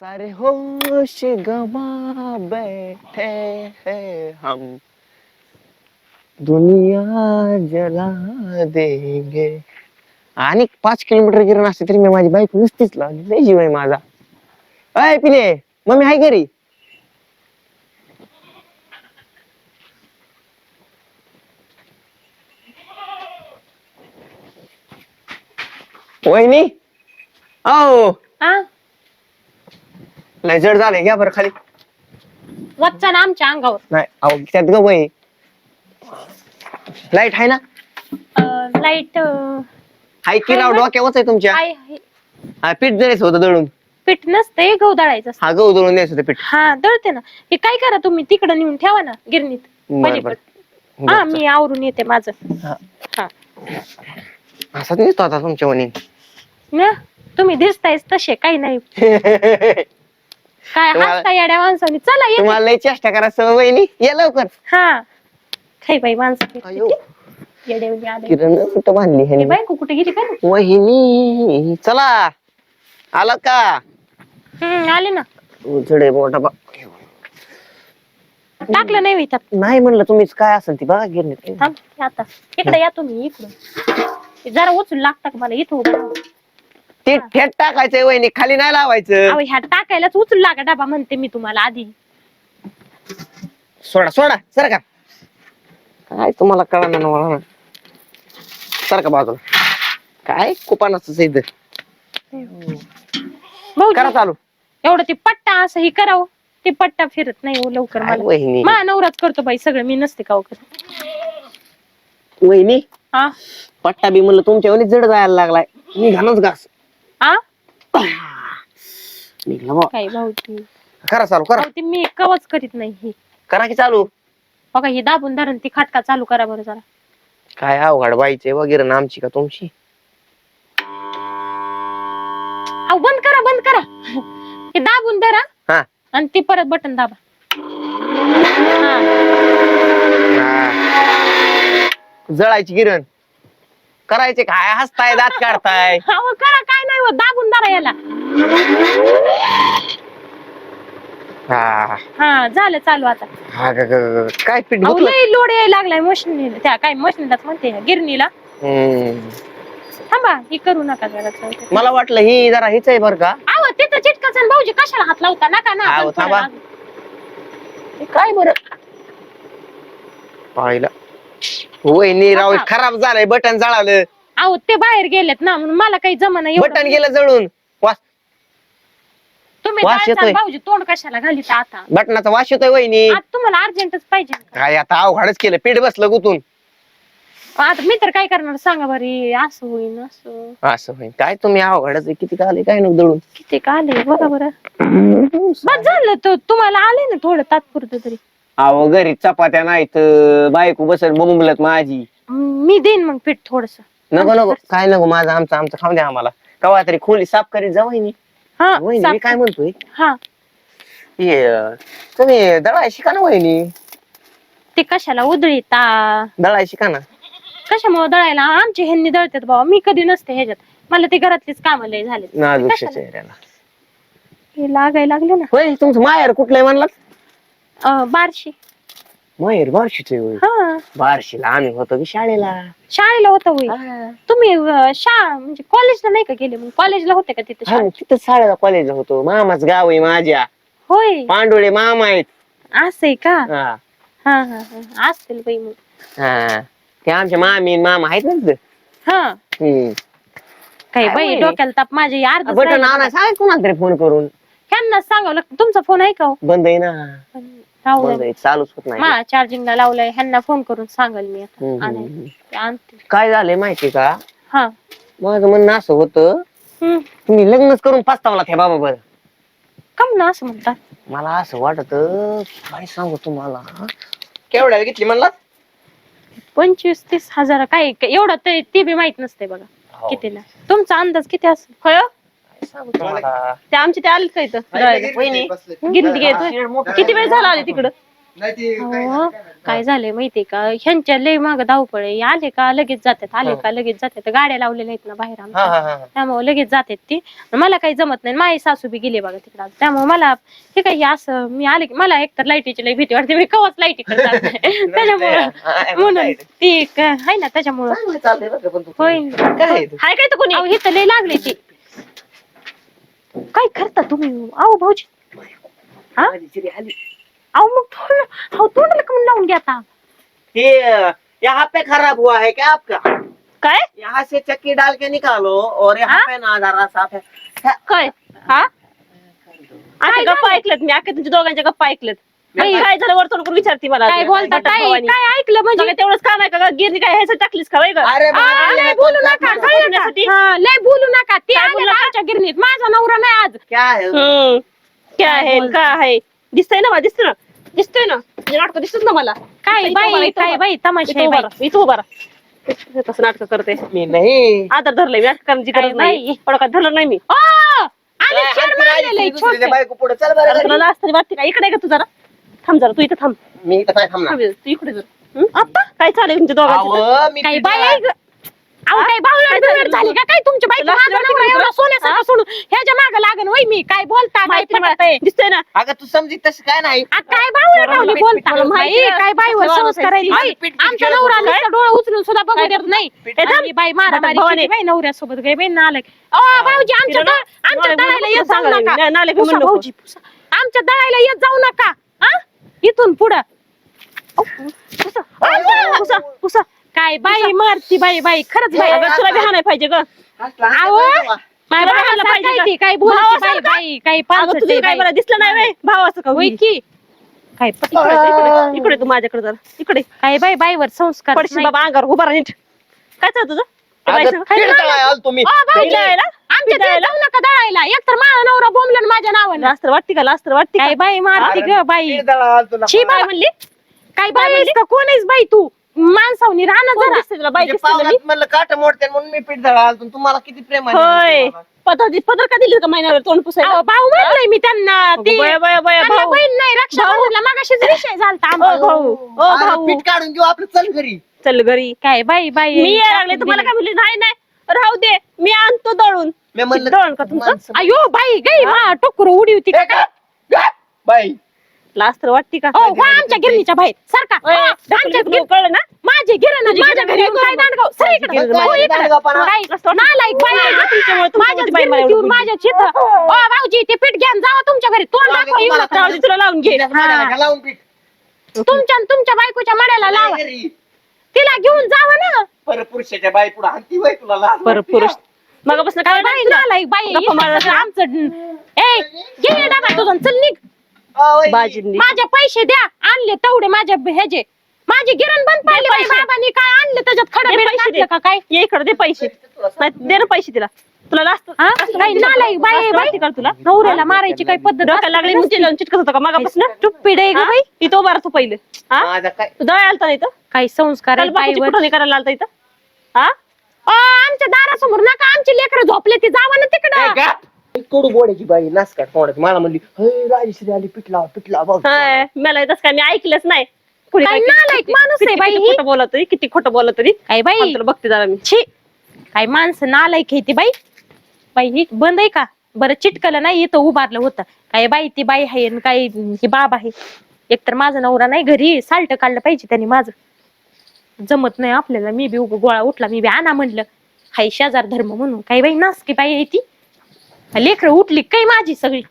सारे होश गवा बैठे हैं हम। दुनिया जला देंगे। आणि पाच किलोमीटर गिरण असते तरी मी माझी बाईक नुसतीच लावली लय जीव आहे माझा. अय पिले मम्मी हाय घरी? वहिनी? आओ. हा लय जड झालंय घ्या बरं खाली. वच्चा ना आमच्या अंगावर. नाही अहो त्यात ग वय लाइट आहे ना? लाइट हाय की राव डोक्यावरच आहे तुमच्या? आहे आहे. हा पीठ द्यायचं होतं दळून. पीठ नसते गहू दळायचं असतं. हा गहू दळून द्यायचं होतं पीठ. हा दळते ना. हे काय करा तुम्ही तिकडे नेऊन ठेवा ना गिरणीत. बरं बरं. पलीकडे. हा मी आवरून येते माझं. हा. हा. असाच दिसतो आता तुमच्या ना? तुम्ही दिसतायच तसे काही नाही. काय तुम्हाला- हसता येड्या माणसाने. चला ये तुम्हाला लय चेष्टा करायचं वहिनी ये लवकर. हा. काही बाई माणसं अयो. आले किरण कुठं बांधली हे ह्यानी बायको कुठे गेली काय वहिनी चला. आला का? हम्म आले ना. उजडे मोठा बा टाकलं नाही होई त्यात. नाही म्हणलं तुम्हीच काय असेल ती बघा गिरणीत थांब आता. इकडे या तुम्ही इकडून हे जरा उचलून लागता का मला इथं उभं. ते थेट टाकायचंय वहिनी खाली नाही लावायचं. अहो ह्या टाकायलाच उचलू लागा डबा म्हणते मी तुम्हाला आधी. सोडा सोडा सर का. काय तुम्हाला कळणार ना मला? सर का बाजूला? काय कुपानाच इथं? भाऊजी करा चालू. एवढं ते पट्टा असं हे करावं. ते पट्टा फिरत नाही हो लवकर काय मला. वहिनी? मा नवराच करतो बाई सगळं मी नसते का करत. वहिनी हा? पट्टा बी म्हणलं तुमच्या वणी जड जायला लागलाय. निघानच घास. निघला बा काय भाऊजी? करा चालू करा. ते मी कवच करीत नाही हे. करा की चालू. बघा हे दाबून धरण ती खाटका चालू करा बरं जरा. काय अवघड बाईचे वगैरे ना आमची का तुमची? अहो बंद करा बंद करा. हे दाबून धरा हा. आणि ते परत बटन दाबा. हा. हा. जळायची किरण. करायचे काय? हसताय दात काढताय. अहो करा. होत दाबून धरा याला. हा. हा झालं चालू आता. हा ग- ग- ग- काय पीठ अहो गुतलं लय लोड यायला लागलाय मशीन त्या काय मशीनलाच म्हणते ह्या गिरणीला. हम्म. थांबा हे करू नका जरा चालतंय. मला वाटलं ही जरा हीच आहे बर का. अहो तिथं चिटकाच आणि भाऊजी कशाला हात लावता? नका ना अहो, थांबा. हे काय बर? पाहिलं. वहिनी राव. खराब झालंय बटन जळालं. अहो ते बाहेर गेलेत ना म्हणून मला काही जमाना बटन गेलं जळून. वास. तुम्ही वास जायचं येतोय. भाऊजी तोंड कशाला घालीत आता? बटनाचा वास येतोय वहिनी. आता तुम्हाला अर्जंटच पाहिजे ना. काय आता अवघडच केलं पीठ बसलं गुतून. आता मी तर काय करणार सांगा बरी असं होईन असं. असं होईल काय तुम्ही अवघडच आहे. किती आले काय नको दळून किती का आले बघा बरं बस झालं तर तुम्हाला आले ना थोडं तात्पुरतं तरी. अहो घरी चपात्या नाहीत बायको बसल बोंबलत माझी. मी देईन मग पीठ थोडस. नको नको. काय नको माझं आमचं आमचं खाऊ द्या आम्हाला. कवा तरी खोली साफ करीत जा वहिनी. हा वहिनी मी साफ- काय म्हणतोय? हा. हे अं, तुम्ही दळाय शिका ना वहिनी. ते कशाला उधळीता? दळाय शिका ना. कशामुळे दळायला? आमचे ह्यांनी दळतात बाबा मी कधी नसते ह्याच्यात. मला ते घरातलीच कामं लय झाले नाजूकच्या कशाला? चेहऱ्याला. हे लागायला लागले ना. होय तुमचं माहेर कुठलंय म्हणलात? अं, बारशी. माहेर बार्शीचे होय. हा. बार्शीला आम्ही होतो की शाळेला. शाळेला होता होई तुम्ही अं, शाळा म्हणजे कॉलेजला नाही का गेले? मग कॉलेजला होते का तिथे हा, तिथं शाळेला कॉलेजला होतो. मामाच गाव आहे माझ्या. होय. पांडुळे मामा आहेत. असं आहे का? हा. हा हा हा असतील बाई मग. हा. ते आमच्या मामी आणि मामा आहेत ना तिथं. हा. हम्म. काय बाई होय? डोक्याला ताप माझे अर्ध बटन आणा सांग कोणाला तरी फोन करून. ह्यांना सांगावं लागतं. तुमचा फोन आहे का हो? बंद आहे ना. राहू चालूच होत नाही मा चार्जिंगला लावलाय ह्यांना फोन करून सांगाल मी आता. हम्म, आणायला. हम्म. ते आणतील. काय झालंय माहिती का? हा. माझं म्हणणं असं होतं हम्म. तुम्ही लग्नच करून पस्तावला त्या बाबा बरं. कम ना असं म्हणतात मला असं वाटत काय सांगू तुम्हाला? केवढ्याला घेतली म्हणला? पंचवीस तीस हजार काय काय- एवढं ते ते बी माहीत नसते बघा हो. कितीला. तुमचा अंदाज किती असेल? काय सांगू तुम्हाला ते आमचे ते आले का इथं? वहिनी गिरणी घेत. किती वेळ झाला आले तिकडं? नाही ती काय- हो. काय झालंय माहितीये का? ह्यांच्या लय माग धावपळ आहे. आले का लगेच जातात. आले हा. का लगेच जातात. गाड्या लावलेल्या आहेत ना बाहेर हा आमच्या हा हा. त्यामुळे लगेच जातात ती. मला काही जमत नाही. माझी सासू बी गेली बघा तिकडं त्यामुळे मला हे काही असं मी आले की मला एकतर लाईटीची लई भीती वाटते. मी कवच लाईटीकडे जात नाही. त्याच्यामुळं म्हणून ती आहे ना त्याच्यामुळं. चांगलं चाललंय बरं का पण तुझं. होय. काय आहे ते? हाय काय तर कोणी? इथं लय लागले ती. काय करता तुम्ही अहो भाऊजी हा? आली. अहो मग तोंड तोंडाला कमून लावून घ्या आता ये यहाँ पे खराब हुआ है क्या आपका काय यहाँ से चक्की डाल के निकालो और यहाँ हाँ? पे ना जरा साफ है काय हा आता गप्पा झालं? ऐकल्यात मी आता तुमच्या दोघांच्या गप्पा ऐकल्यात बाई, काय झालं वर तोंड करून विचारते मला काय बोलता काय ऐकलं म्हणजे? तेवढंच काम आहे का गिरणी काय ह्याचं टाकलीस का वय ग? अरे आ, बाबा, लय बोलू नका कळलं ना. का? हा, लय बोलू नका. ते काय आले बोलू ना नका? आमच्या गिरणीत. माझा नवरा नाही आज. क्या है? हम्म. काय आहे बोलता? काय आहे दिसतंय ना मला दिसतंय ना? दिसतोय ना? म्हणजे नाटक दिसत ना मला. काय इथं उभा बाई इथं काय बाई तमाशा इथं आहे उभा बाई. राहा, इथं उभा राहा. कसं नाटक करते. मी नाही. आता धरलंय मी नाटक करण्याची काय गरज नाही. बाई? पडकात धरलं नाही मी. ओ, आले काय शर्म हात फिरायची आलेलं आहे, दुसरीच्या छोटे. बायको पुढे? चल बरं तुला घरी. लाज तरी वाटते का? इकडे आहे का तू जरा. थांब जरा तू इथं थांब मी इथं काय थांबणार थांब तू इकडे जरा? आप्पा काय चालेल तुमच्या दोघांचं अहो, मी काय बाई आहे ग? अहो काय बावळट काय बिवळट झालं? झाली का काय तुमची बाई तुला माझा असं नवरा वाटतं एवढा का? सोन्यासारखा सोडून ह्याच्या माग लागन वय मी काय बोलता काय माहिती मला? दिसतंय ना अगं तू समजी तसं काय नाही आ, काय बावळट पीठ- बोलता पीठ बाई. काय बाईवर संस्कार आहे वाटायचं. बाई, पीठ- पीठ आमच्या नवरा नुसतं डोळं उचलून सुद्धा बघू? देत नाही पीठ- बाई मारा भवानी. बाई नवऱ्यासोबत काय बाई नालक भाऊजी आमच्या तिला ना- दळ- आमच्या नालक दळायला येत जाऊ सांगायला नका नाही, नालक पुसा, म्हणू नको. भाऊजी पुसा. आमच्या दळायला येत जाऊ नका? इथून पुढं. पुसा पुसा पुसा काय बाई मारती बाई बाई. खरंच बाई. अगं, तुला बिहा नाही पाहिजे ग. भावाला पाहिजे काय का? काय बोलते बाई भावासारखं? बाई काय अगं पानसट तुझं आहे काय बाई. मला दिसलं नाही वे भावाचं का? की. काय इकडे इकडे- इकडे तू माझ्याकडे जरा. इकडे. काय बाई बाईवर संस्कार पडशील नाही. बाबा अंगावर उभा राहा नीट. काय चालू तुझं? ते बाईचं- तुम्ही? आमच्या दळायला? तिथे जाऊ नका दळायला? एकतर माझा नवरा बोंबलन माझ्या नावानं. लास्ट वाटते का? लास्ट वाटते काय का बाई मारती ग बाई. तुला. छी बाई म्हणली. काय बाई का कोण आहेस बाई तू? माणसावनी राहणं कोण जरा. दिसते तुला? बाई म्हणजे दिसते मी? म्हणलं काट मोडते म्हणून मी पीठ दळायला आलो तुम्हाला किती प्रेम आहे होय. पदर दि- पदर का दिली का महिन्यावर तोंड पुसायला? अहो, भाऊ म्हणलंय मी त्यांना. ती बया बया बया त्यांना भाऊ. बहीण नाही रक्षाबंधनला मागाशीच विषय झालता ओ आमचा. भाऊ. ओ अरे, भाऊ. पीठ काढून घेऊ आपलं चल घरी. चल घरी. काय बाई बाई. मी यायला लागले तुम्हाला काय म्हणले नाही नाही. राहू दे मी आणतो दळून. मी म्हणलं दळण का तुमचं? माणसं- अयो बाई गई मा टोकर उडी होती गा, बाई. लास्ट तर वाटते का? ओ वा आमच्या गिरणीच्या बाहेर. सारखा हा, आमच्या गिर- कळलं ना? माझे गिरण तुझी माझ्या गिरणं घरी काय. दांडगाव सर माझी इकडे. गिरणं हो, माझी इकडे. दांडगावपणा. काय? नालायक बाई आहे ना तुमच्यामुळे तुमची माझ्याच मोठी बाई मला गिरणीत येऊन बोलली. माझ्या चित ओ भाऊजी ते पीठ घ्या आणि जावा तुमच्या घरी. तोंड लावून दाखवा तुला लावून घे. तुमच्या आणि तुमच्या बायकोच्या मड्याला लावा. घरी. तिला घेऊन जावा ना. परपुरुषाच्या बाई पुढे हाती बाई तुला लाज पर वाटते. पुरुष का? मगापासून काय बाई? नालायक गप्पा इथं आमचं ए घे डबा तुझा चल निघ. माझे पैसे द्या आणले तेवढे माझ्या ह्याचे माझे गिरण बंद पैसे. बाबांनी काय आणलं त्याच्यात खडं दे पैसे दे. का काय? ये इकडे दे पैसे. नाही, दे ना पैसे तिला. तुला लास्ट हा? काही नालायक बाई आहे बाई. कर तुला. नवऱ्याला मारायची काही पद्धत डोक्याला लागली मुंची लावून चिटकत होता का मागापासून? हा? बाई. इथं उभा राहतो पहिले. हा? माझा काय तू दळ आलता नाही तर काही संस्कार आहे कुठं नाही करायला आलता इथं? हा? अ, आमच्या दारासमोर नका आमची लेकरं झोपले ते जावं ना तिकडं. कडू बोडायची बाई नासकाट तोंडाची. मला म्हणली "हे, राजेश्री आली भाऊ हाय, मला तसं काय मी ऐकलंच नाही. कुणी काय काय नालायक माणूस आहे किती- बाई किती ही. खोटं बोलत किती खोटं बोलत तरी काय बाई? बघते जरा मी. छी. काय माणसं नालायक आहे ती बाई. बाई ही बंद आहे का? बरं चिटकलं नाही इथं उभारलं होतं. काय बाई ती बाई आहे आणि काय ही बाब आहे. एकतर माझा नवरा नाही घरी साल्ट काढलं पाहिजे त्यांनी माझं. जमत नाही आपल्याला मी बी उगा गोळा उठला मी बी आणा म्हणलं. हाय शेजार धर्म म्हणून. काही बाई नास की बाई आहे ती. लेकर उठली काय माझी सगळी?